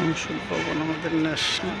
সংসদ ভবন আমাদের ন্যাশনাল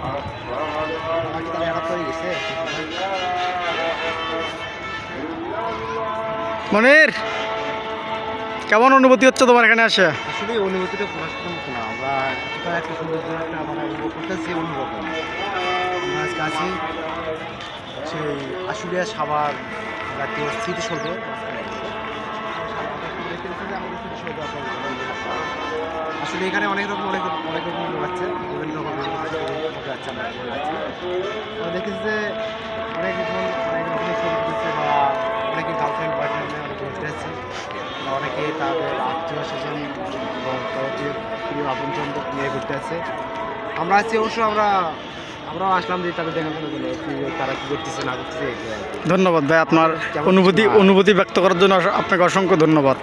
হুম, আর মনির কেমন অনুভূতি হচ্ছে তোমার এখানে আসে আসলে অনুভূতিটা প্রকাশ মতো না। আমরা এতটা একটা সুন্দর একটা অনুভব করতেছি আজকে সেই আশুলিয়া সাবার জাতীয় স্মৃতিসৌধ। আসলে এখানে অনেক রকম অনেক রকম অনেক রকম লোক আছে বিভিন্ন রকম লোক আছে আমরা আছি। আমরা দেখেছি যে অনেক রকম অনেক রকমের ছবি তুলছে বা অনেকে গার্লফ্রেন্ড বয়ফ্রেন্ড অনেক অনেকে তাদের আত্মীয় স্বজন এবং তাদের প্রিয় আপনজন নিয়ে ঘুরতে আসছে আমরা আছি অবশ্য আমরা আমরাও আসলাম যে তাদের দেখাশোনার জন্য তারা কী করতেছে না করতেছে। ধন্যবাদ ভাই আপনার অনুভূতি অনুভূতি ব্যক্ত করার জন্য আপনাকে অসংখ্য ধন্যবাদ।